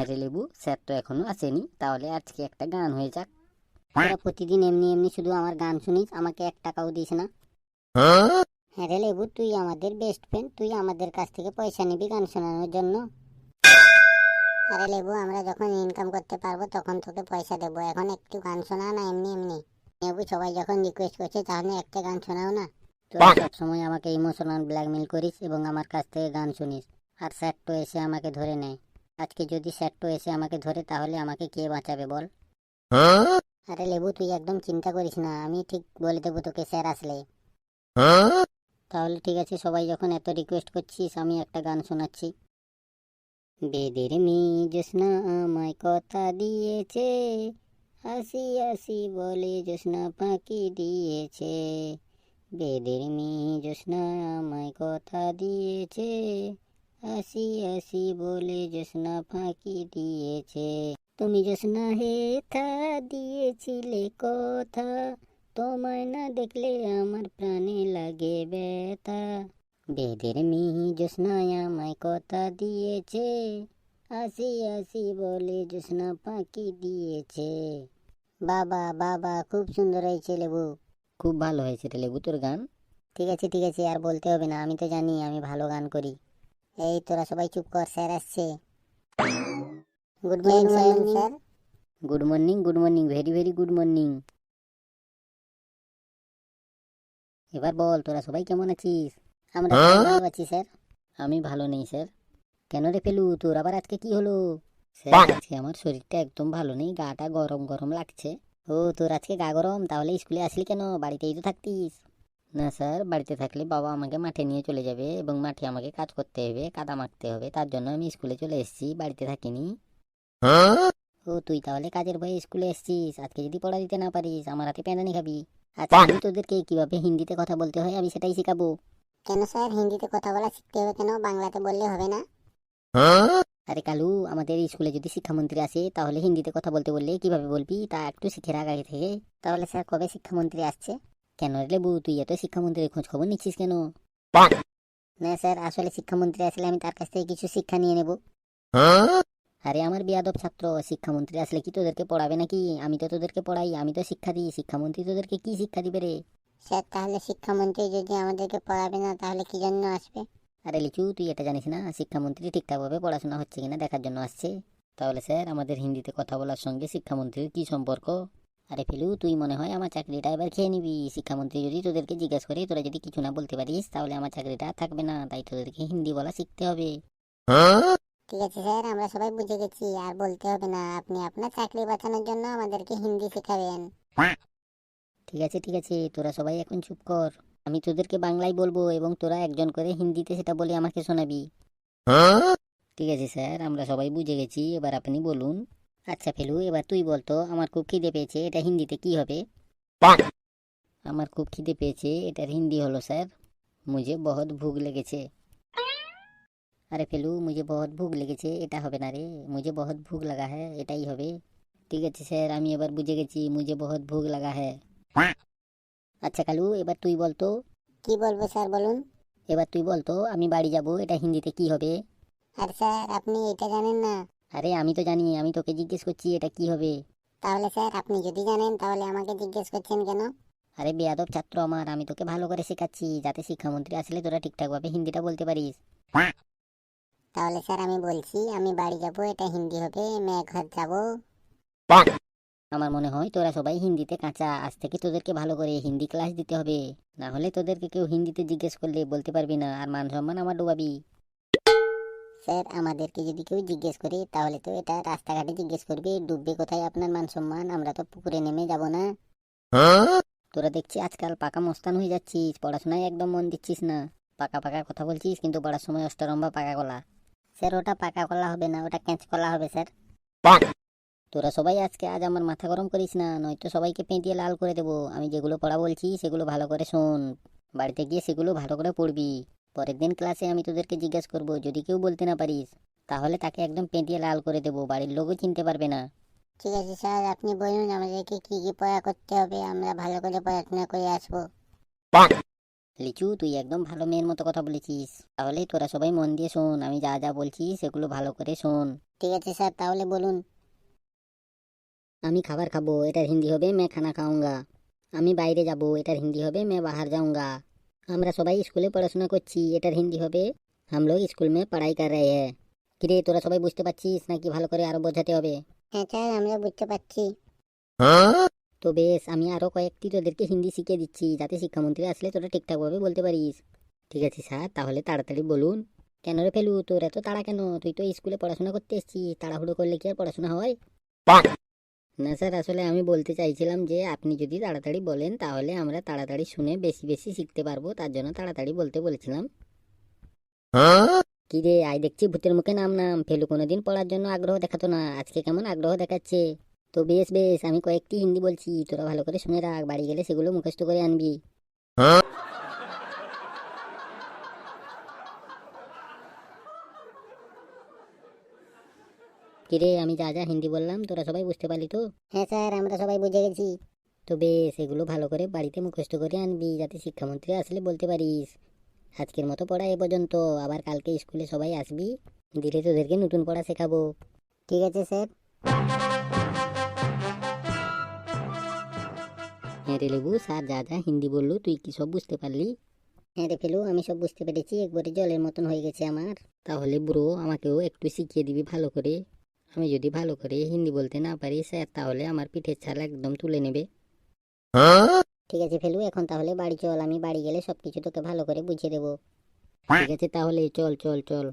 আরে লেবু স্যার তো এখনও আসেনি তাহলে আজকে একটা গান হয়ে যাক। তোরা প্রতিদিন এমনি এমনি শুধু আমার গান শুনিস আমাকে এক টাকাও দিস না। হ্যাঁ? রে লেবু তুই আমাদের বেস্ট ফ্রেন্ড তুই আমাদের কাছ থেকে পয়সা নিবি গান শোনানোর জন্য। আরে লেবু আমরা যখন ইনকাম করতে পারব তখন তোকে পয়সা দেবো। এখন একটু গান শোনা না এমনি এমনি। লেবু সবাই যখন রিকোয়েস্ট করছে তাহলে একটা গান শোনাও না। তুই সবসময় আমাকে ইমোশনাল ব্ল্যাকমেল করিস এবং আমার কাছ থেকে গান শুনিস। আর স্যারটো এসে আমাকে ধরে নেয়। আজকে যদি স্যারটো এসে আমাকে ধরে তাহলে আমাকে কে বাঁচাবে বল? আরে লেবু তুই একদম চিন্তা করিস না আমি ঠিক বলে দেবো তোকে স্যার আসলে। তাহলে ঠিক আছে সবাই যখন এত রিকোয়েস্ট করছিস আমি একটা গান শোনাচ্ছি। বেদের মেয়ে জ্যোৎস্না আমায় কথা দিয়েছে হাসি হাসি বলে জ্যোৎস্না ফাঁকি দিয়েছে। বেদের মেয়ে জ্যোৎস্না আমায় কথা দিয়েছে হাসি হাসি বলে জ্যোৎস্না ফাঁকি দিয়েছে তুমি জ্যোৎস্না হে থা দিয়েছিলে কথা তোমায় না দেখলে আমার প্রাণে লাগে ব্যথা বেদের মিহি জ্যোৎস্নায় আমায় কথা দিয়েছে আসি আসি বলে জ্যোৎস্না ফাঁকি দিয়েছে বাবা বাবা খুব সুন্দর হয়েছে লেবু খুব ভালো হয়েছে রে লেবু তোর গান ঠিক আছে ঠিক আছে আর বলতে হবে না আমি তো জানি আমি ভালো গান করি এই তোরা সবাই চুপ কর স্যার আসছে। Good morning sir good morning good morning very very good morning এবার বল তোরা সবাই কেমন আছিস? আমরা ভালো আছি স্যার। আমি ভালো নেই স্যার। কেন রে ফেলু তোর আবার আজকে কি হলো? স্যার আজকে আমার শরীরটা একদম ভালো নেই গাটা গরম গরম লাগছে। ও তোর আজকে গা গরম? তাহলে স্কুলে আসলি কেন? বাড়িতেই তো থাকতিস। না স্যার বাড়িতে থাকলে বাবা আমাকে মাঠে নিয়ে চলে যাবে এবং মাঠে আমাকে কাজ করতে হবে কাদা মাখতে হবে তার জন্য আমি স্কুলে চলে এসেছি বাড়িতে থাকিনি। ও তুই তাহলে কাজের ভয়ে স্কুলে এসেছিস? আজকে যদি পড়া দিতে না পারিস আমার হাতে পেনানি খাবি। আচ্ছা আমি তোদেরকে কীভাবে হিন্দিতে কথা বলতে হয় আমি সেটাই শেখাবো। কেন স্যার? হিন্দিতে কথা বলা শিখতে হবে কেন? বাংলাতে বললে হবে না। আরে কালু আমাদের স্কুলে যদি শিক্ষামন্ত্রী আসে তাহলে হিন্দিতে কথা বলতে বললে কীভাবে বলবি? তা একটু শিখে রাখ আগে থেকে। তাহলে স্যার কবে শিক্ষামন্ত্রী আসছে? কেন? রে লেবু তুই এত শিক্ষামন্ত্রীর খোঁজ খবর নিচ্ছিস কেন? না স্যার আসলে শিক্ষামন্ত্রী আসলে আমি তার কাছ থেকে কিছু শিক্ষা নিয়ে নেব। আরে আমার বিয়াদব ছাত্র শিক্ষামন্ত্রী আসলে কি তোদেরকে পড়াবে নাকি? আমি তো তোদেরকে পড়াই আমি তো শিক্ষা দিই। শিক্ষামন্ত্রী তোদেরকে কি শিক্ষা দিবে রে? স্যার তাহলে শিক্ষামন্ত্রী যদি আমাদেরকে পড়াবে না তাহলে কি জন্য আসবে? আরে লিচু তুই এটা জানিস না? শিক্ষামন্ত্রী ঠিকঠাকভাবে পড়াশোনা হচ্ছে কিনা দেখার জন্য আসছে। তাহলে স্যার আমাদের হিন্দিতে কথা বলার সঙ্গে শিক্ষামন্ত্রীর কি সম্পর্ক? আরে ফেলু তুই মনে হয় আমার চাকরিটা এবার খেয়ে নিবি। শিক্ষামন্ত্রী যদি তোদেরকে জিজ্ঞেস করে তোরা যদি কিছু না বলতে পারিস তাহলে আমার চাকরিটা থাকবে না তাই তোদেরকে হিন্দি বলা শিখতে হবে। ঠিক আছে স্যার আমরা সবাই বুঝে গেছি আর বলতে হবে না আপনি আপনার চাকরি বাঁচানোর জন্য আমাদেরকে হিন্দি শেখাবেন। ঠিক আছে ঠিক আছে তোরা সবাই এখন চুপ কর। আমি তোদেরকে বাংলায় বলব এবং তোরা একজন করে হিন্দিতে সেটা বলে আমাকে শোনাবি। ঠিক আছে স্যার আমরা সবাই বুঝে গেছি এবার আপনি বলুন। আচ্ছা ফেলু এবার তুই বলতো আমার খুব খিদে পেয়েছে এটা হিন্দিতে কি হবে? আমার খুব খিদে পেয়েছে এটার হিন্দি হলো স্যার মুঝে বহুত ভুগ লেগেছে। আরে ফেলু মুঝে বহুত ভুগ লেগেছে এটা হবে না রে মুঝে বহুত ভুগ লাগা হ্যাঁ এটাই হবে। ঠিক আছে স্যার আমি এবার বুঝে গেছি মুঝে বহুত ভুগ লাগা হ্যাঁ আচ্ছা কালু এবার তুই বলতো কি বলব স্যার বলুন। এবার তুই বলতো আমি বাড়ি যাব এটা হিন্দিতে কি হবে? আর স্যার আপনি এটা জানেন না আরে আমি তো জানি আমি তোকে জিজ্ঞেস করছি এটা কি হবে। তাহলে স্যার আপনি যদি জানেন তাহলে আমাকে জিজ্ঞেস করছেন কেন? আরে বেয়াদব ছাত্র আমার আমি তোকে ভালো করে শেখাচ্ছি যাতে শিক্ষামন্ত্রী আসলে তোরা ঠিকঠাকভাবে হিন্দিটা বলতে পারিস। তাহলে স্যার আমি বলছি আমি বাড়ি যাব এটা হিন্দি হবে মেয়ে ঘর যাব। আমার মনে হয় তোরা সবাই হিন্দিতে কাঁচা আজ থেকে তোদেরকে ভালো করে হিন্দি ক্লাস দিতে হবে। না হলে তোদেরকে কেউ হিন্দিতে জিজ্ঞেস করলে বলতে পারবি না আর মান সম্মান আমার ডুবাবি। স্যার আমাদেরকে যদি কেউ জিজ্ঞেস করে তাহলে তো এটা রাস্তাঘাটে জিজ্ঞেস করবে ডুববে কোথায় আপনার মান সম্মান আমরা তো পুকুরে নেমে যাব না। তোরা দেখছি আজকাল পাকা মস্তান হয়ে যাচ্ছিস পড়াশোনায় একদম মন দিচ্ছিস না। পাকা পাকা কথা বলছিস কিন্তু পড়ার সময় অষ্টরম্বা পাকা কলা। স্যার ওটা পাকা কলা হবে না ওটা ক্যাঁচ কলা হবে স্যার। তোরা সবাই আজকে আজ আমার মাথা গরম করিস না নয়তো সবাইকে পেঁটিয়ে লাল করে দেবো। আমি যেগুলো পড়া বলছি সেগুলো ভালো করে শোন। বাড়িতে গিয়ে সেগুলো ভালো করে পড়বি। পরের দিন ক্লাসে আমি তোদেরকে জিজ্ঞেস করব যদি কেউ বলতে না পারিস তাহলে তাকে একদম পেঁটিয়ে লাল করে দেবো বাড়ির লোকও চিনতে পারবে না। ঠিক আছে স্যার আপনি বলুন আমাদেরকে কি কি পড়া করতে হবে আমরা ভালো করে পড়াশোনা করে আসব। লিচু তুই একদম ভালো মেয়ের মতো কথা বলেছিস তাহলে তোরা সবাই মন দিয়ে শোন আমি যা যা বলছি সেগুলো ভালো করে শোন। ঠিক আছে স্যার তাহলে বলুন। আমি খাবার খাব এটার হিন্দি হবে মে খানা খাউঙ্গা আমি বাইরে যাব এটার হিন্দি হবে মে বাহার যাऊंगा আমরা সবাই স্কুলে পড়াশোনা করছি এটার হিন্দি হবে। হাম স্কুল মে পড়াই কর রে। হ্যাঁ কিরে তোরা সবাই বুঝতে পারছিস নাকি ভালো করে আরও বোঝাতে হবে? হ্যাঁ স্যার আমরা বুঝতে পারছি। তো বেশ আমি আরও কয়েকটি তোদেরকে হিন্দি শিখিয়ে দিচ্ছি যাতে শিক্ষামন্ত্রী আসলে তোরা ঠিকঠাকভাবে বলতে পারিস। ঠিক আছে স্যার তাহলে তাড়াতাড়ি বলুন। কেন রে ফেলু তোর এত তাড়া কেন? তুই তো স্কুলে পড়াশোনা করতে এসছিস তাড়াহুড়ো করলে কি আর পড়াশোনা হয়? না স্যার আসলে আমি বলতে চাইছিলাম যে আপনি যদি তাড়াতাড়ি বলেন তাহলে আমরা তাড়াতাড়ি শুনে বেশি বেশি শিখতে পারব। তার জন্য তাড়াতাড়ি বলতে বলেছিলাম। কি রে আই দেখছি ভূতের মুখে নাম নাম। ফেলু কোনোদিন পড়ার জন্য আগ্রহ দেখাতো না। আজকে কেমন আগ্রহ দেখাচ্ছে? তো বেশ বেশ আমি কয়েকটি হিন্দি বলছি। তোরা ভালো করে শুনে রাখ বাড়ি গেলে সেগুলো মুখস্থ করে আনবি। কিরে আমি যা যা হিন্দি বললাম তোরা সবাই বুঝতে পারলি তো? হ্যাঁ স্যার আমরা সবাই বুঝে গেছি। তো বেশ এগুলো ভালো করে বাড়িতে মুখস্থ করে আনবি যাতে শিক্ষামন্ত্রী আসলে বলতে পারিস। আজকের মতো পড়া এ পর্যন্ত আবার কালকে স্কুলে সবাই আসবি। দিলে তোদেরকে নতুন পড়া শেখাবো। ঠিক আছে স্যার। হ্যাঁ রে লেবু স্যার যা যা হিন্দি বলল তুই কি সব বুঝতে পারলি? হ্যাঁ রে ফেলু আমি সব বুঝতে পেরেছি একবারে জলের মতন হয়ে গেছে আমার। তাহলে ব্রো আমাকেও একটু শিখিয়ে দিবি ভালো করে। আমি যদি ভালো করে হিন্দি বলতে না পারি, স্যার, তাহলে আমার পিঠের ছাল একদম তুলে নেবে। ঠিক আছে, ফেলু, এখন তাহলে বাড়ি চল, আমি বাড়ি গেলে সবকিছু তোকে ভালো করে বুঝিয়ে দেবো। ঠিক আছে, তাহলে চল চল চল।